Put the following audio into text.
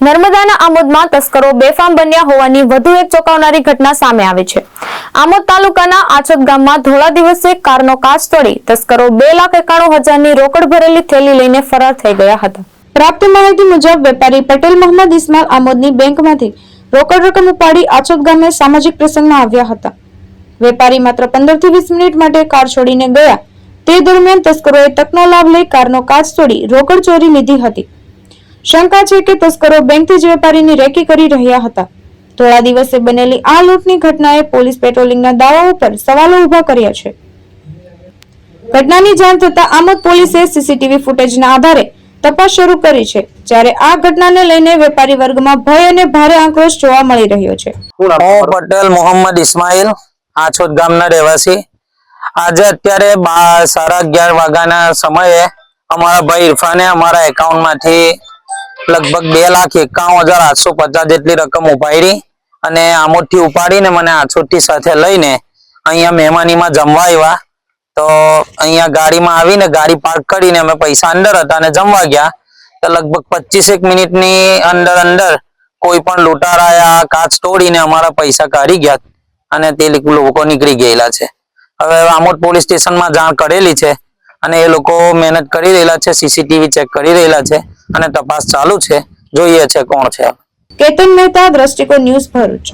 નર્મદાના આમોદમાં તસ્કરો બેફામ બન્યા હોવાની વધુ એક ચોંકાવનારી ઘટના સામે આવી છે. આમોદ તાલુકાના આછત ગામમાં ધોળા દિવસે કારનો કાચ તોડી તસ્કરો બે લાખ એકાણું હજારની રોકડ ભરેલી થેલી લઈને ફરાર થઈ ગયા હતા. પ્રાપ્ત માહિતી મુજબ વેપારી પટેલ મોહમ્મદ ઇસ્માલ આમોદની બેંકમાંથી રોકડ રકમ ઉપાડી આછત ગામે સામાજિક પ્રસંગમાં આવ્યા હતા. વેપારી માત્ર પંદરથી વીસ મિનિટ માટે કાર છોડીને ગયા. તે દરમિયાન તસ્કરોએ તકનો લાભ લઈ કારનો કાચ તોડી રોકડ ચોરી લીધી હતી. શંકા છે કે તસ્કરો બેંકથી જ વેપારીની રેકી કરી રહ્યા હતા. થોડા દિવસે બનેલી આ લૂંટની ઘટનાએ પોલીસ પેટ્રોલિંગના દાવાઓ પર સવાલો ઊભા કર્યા છે. ઘટનાની જાણ થતા આમોદ પોલીસે સીસીટીવી ફૂટેજના આધારે તપાસ શરૂ કરી છે જ્યારે આ ઘટનાને લઈને વેપારી વર્ગમાં ભય અને ભારે આક્રોશ જોવા મળી રહ્યો છે. હું પટેલ મોહમ્મદ ઇસ્માઇલ આછોદ ગામના રહેવાસી. આજે અત્યારે સાડા અગિયાર વાગ્યાના સમયે અમારા ભાઈ ઇરફાને અમારા એકાઉન્ટમાંથી લગભગ બે લાખ એકાવન હજાર આઠસો પચાસ જેટલી રકમ ઉપાડી અને આમોદથી ઉપાડીને મને આછોદથી સાથે લઈને અહીંયા મહેમાનીમાં જમવા આવ્યા. તો અહીંયા ગાડીમાં આવીને ગાડી પાર્ક કરીને અમે પૈસા અંદર હતા અને જમવા ગયા. તો લગભગ પચીસેક મિનિટની અંદર અંદર કોઈ પણ લૂંટારાયા કાચ તોડીને અમારા પૈસા કાઢી ગયા અને તે લોકો નીકળી ગયેલા છે. હવે આમોદ પોલીસ સ્ટેશનમાં જાણ કરેલી છે. અને એ લોકો મહેનત કરી રહેલા છે સીસીટીવી ચેક કરી રહેલા છે અને તપાસ ચાલુ છે. જોઈએ છે કોણ છે. કેતન મહેતા, દ્રષ્ટિકોણ ન્યૂઝ ભરૂચ.